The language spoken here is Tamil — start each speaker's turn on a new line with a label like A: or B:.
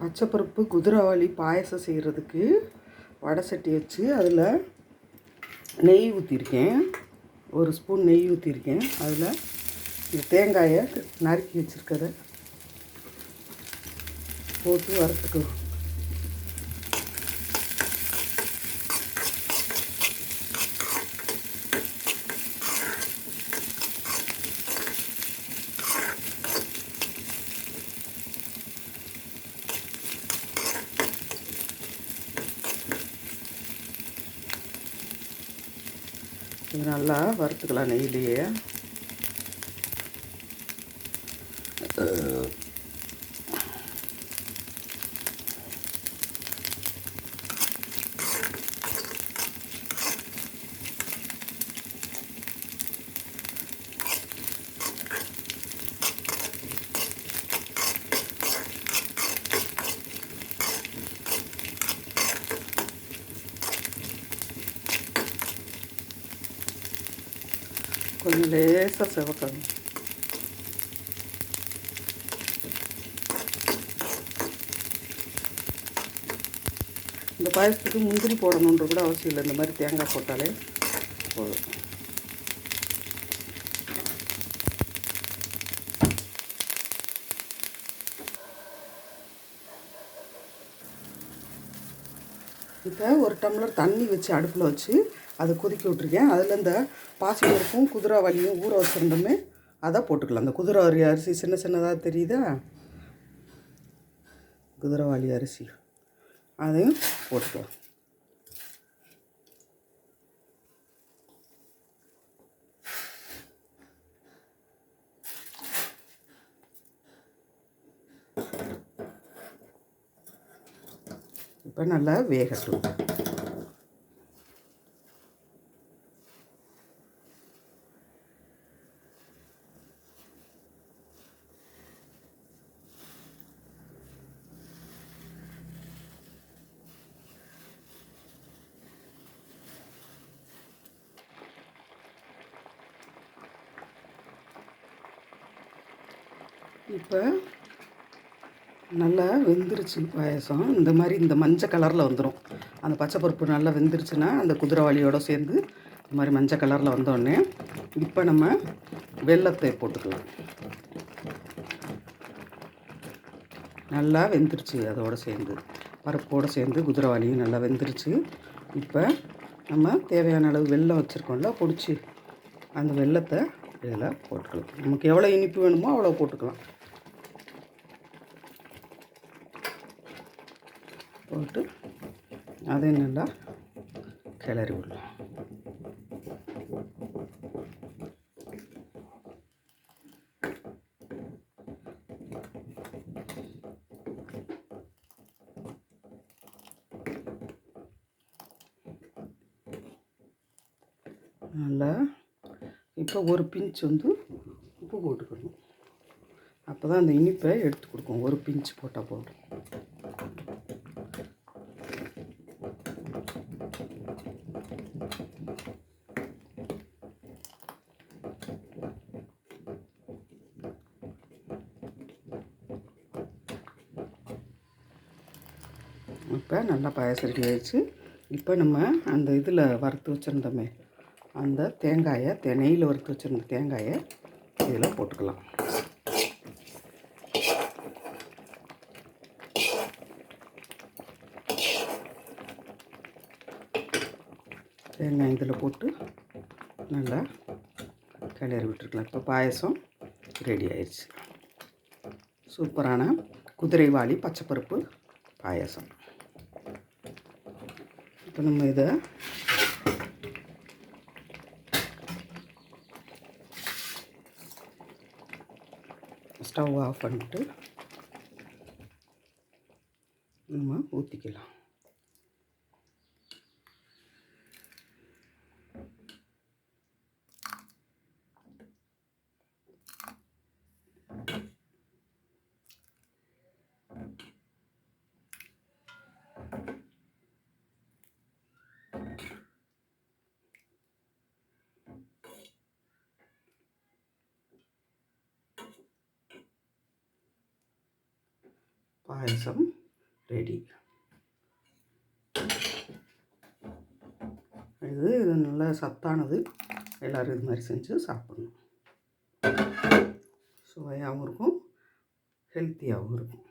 A: பச்சைப்பருப்பு குதிரைவாளி பாயசம் செய்கிறதுக்கு வடை சட்டி வச்சு அதில் நெய் ஊற்றிருக்கேன் ஒரு ஸ்பூன் நெய் ஊற்றிருக்கேன் அதில் இந்த தேங்காயை நறுக்கி வச்சுருக்கதை போட்டு வரத்துக்கு இது நல்லா வறுத்துக்கலாம் நெய்லேயே கொஞ்சம் லேசாக செவக்கணும் இந்த பாயசத்துக்கு முந்திரி போடணுன்ற கூட அவசியம் இல்லை இந்த மாதிரி தேங்காய் போட்டாலே போதும் இப்போ ஒரு டம்ளர் தண்ணி வச்சு அடுப்பில் வச்சு அதை கொதிக்க விட்ருக்கேன் அதில் இந்த பாசிப்பருப்பும் குதிரைவாளியும் ஊற வச்சுருந்தோமே அதை போட்டுக்கலாம். அந்த குதிரைவாளி அரிசி சின்ன சின்னதாக தெரியுதா? குதிரைவாளி அரிசி. அதையும் போட்டுக்கலாம். இப்போ நல்லா வேகட்டும். இப்போ நல்லா வெந்துருச்சு பாயசம். இந்த மாதிரி இந்த மஞ்சள் கலரில் வந்துடும் அந்த பச்சை பருப்பு நல்லா வெந்துருச்சுன்னா அந்த குதிரைவாளியோடு சேர்ந்து இந்த மாதிரி மஞ்சள் கலரில் வந்தோடனே இப்போ நம்ம வெல்லத்தை போட்டுக்கலாம். நல்லா வெந்துருச்சு அதோடு சேர்ந்து. பருப்போடு சேர்ந்து குதிரைவாளியும் நல்லா வெந்துருச்சு. இப்போ நம்ம தேவையான அளவு வெல்லம் வச்சுருக்கோம்ல பிடிச்சி அந்த வெல்லத்தை இதில் போட்டுக்கலாம். நமக்கு எவ்வளோ இனிப்பு வேணுமோ அவ்வளோ போட்டுக்கலாம். போட்டு அதை நல்லா கிளறி விடலாம். நல்லா இப்போ ஒரு பிஞ்ச் வந்து உப்பு போட்டுக்கணும். அப்போ தான் அந்த இனிப்பை எடுத்து கொடுக்கும். ஒரு பிஞ்ச் போட்டால் போதும். இப்போ நல்லா பாயசம் ரெடி ஆயிடுச்சு. இப்போ நம்ம அந்த இதில் வறுத்து வச்சுருந்தோமே அந்த தேங்காயை தே- நெய்யில் வறுத்து வச்சுருந்த தேங்காயை இதில் போட்டுக்கலாம். தேங்காய் இதில் போட்டு நல்லா கிளறி விட்டுருக்கலாம். இப்போ பாயசம் ரெடி ஆயிடுச்சு. சூப்பரான குதிரைவாளி பச்சைப்பருப்பு பாயசம். இப்போ நம்ம இதை ஸ்டவ் ஆஃப் பண்ணிட்டு நம்ம ஊற்றிக்கலாம் பாயசம் ரெடி இது இது நல்ல சத்தானது. எல்லோரும் இது மாதிரி செஞ்சு சாப்பிடணும். சுவையாகவும் இருக்கும் ஹெல்த்தியாகவும் இருக்கும்.